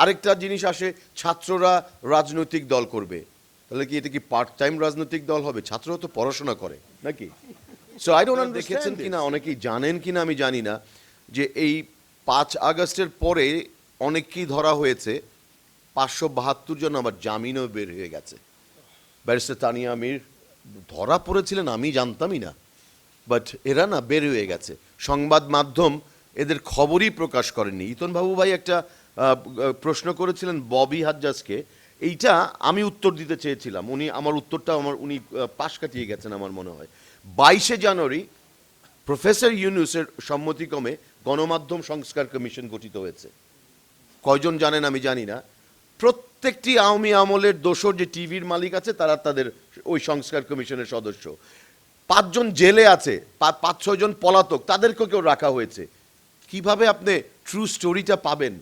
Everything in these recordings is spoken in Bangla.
আরেকটা জিনিস আসে ছাত্ররা রাজনৈতিক দল করবে। তাহলে কি এটা কি পার্ট টাইম রাজনৈতিক দল হবে? ছাত্ররা তো পড়াশোনা করে নাকি? সো আই ডোন্ট দেখেছেন কিনা অনেকেই জানেন কিনা আমি জানি না যে এই পাঁচ আগস্টের পরে অনেককেই ধরা হয়েছে পাঁচশো বাহাত্তর জন আবার জামিনও বের হয়ে গেছে। ব্যারিস্টার তানিয়া আমির ধরা পড়েছিলেন আমি জানতামই না। বাট এরা না বের হয়ে গেছে। সংবাদ মাধ্যম এদের খবরই প্রকাশ করেননি। ইতন বাবু ভাই একটা প্রশ্ন করেছিলেন ববি হাজ্জাজকে। এইটা আমি উত্তর দিতে চেয়েছিলাম। উনি আমার উত্তরটা আমার, উনি পাশ কাটিয়ে গেছেন আমার মনে হয়। বাইশে জানুয়ারি প্রফেসর ইউনুসের সম্মতিক্রমে গণমাধ্যম সংস্কার কমিশন গঠিত হয়েছে। কয়জন জানেন আমি জানি না। প্রত্যেকটি আওয়ামী আমলের দোসর যে টিভির মালিক আছে, তারা তাদের ওই সংস্কার কমিশনের সদস্য। পাঁচজন জেলে আছে পাঁচ ছয়জন পলাতক, তাদেরকেও কেউ রাখা হয়েছে। কীভাবে আপনি ট্রু স্টোরিটা পাবেন?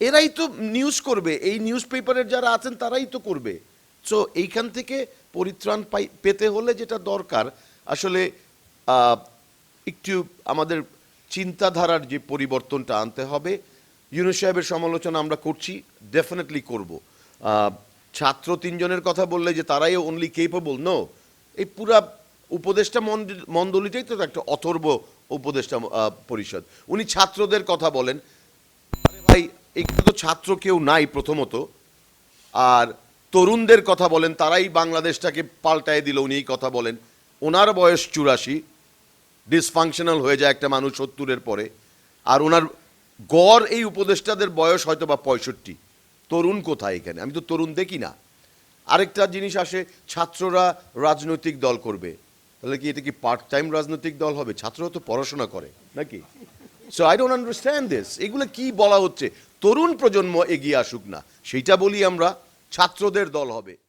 এরাই তো নিউজ করবে। এই নিউজ পেপারের যারা আছেন, তারাই তো করবে। সো এইখান থেকে পরিত্রাণ পাই পেতে হলে যেটা দরকার, আসলে একটু আমাদের চিন্তাধারার যে পরিবর্তনটা আনতে হবে। ইউনুস সাহেবের সমালোচনা আমরা করছি ডেফিনেটলি করব। ছাত্র তিনজনের কথা বললে যে তারাই অনলি কেপেবল নো এই পুরা উপদেষ্টা মন্ড- মণ্ডলীটাই তো একটা অথর্ব উপদেষ্টা পরিষদ। উনি ছাত্রদের কথা বলেন এখানে তো ছাত্র কেউ নাই প্রথমত। আর তরুণদের কথা বলেন, তারাই বাংলাদেশটাকে পাল্টায় দিল উনি এই কথা বলেন। ওনার বয়স চুরাশি ডিসফাংশনাল হয়ে যায় একটা মানুষ সত্তরের পরে। আর ওনার গড় এই উপদেষ্টাদের বয়স হয়তো বা পঁয়ষট্টি। তরুণ কোথায় এখানে? আমি তো তরুণ দেখি না। আরেকটা জিনিস আসে, ছাত্ররা রাজনৈতিক দল করবে। তাহলে কি এটা কি পার্ট টাইম রাজনৈতিক দল হবে? ছাত্ররা তো পড়াশোনা করে, নাকি? So I don't understand this এগুলো কি বলা হচ্ছে? তরুণ প্রজন্ম এগিয়ে আসুক না। সেইটা বলি আমরা, ছাত্রদের দল হবে।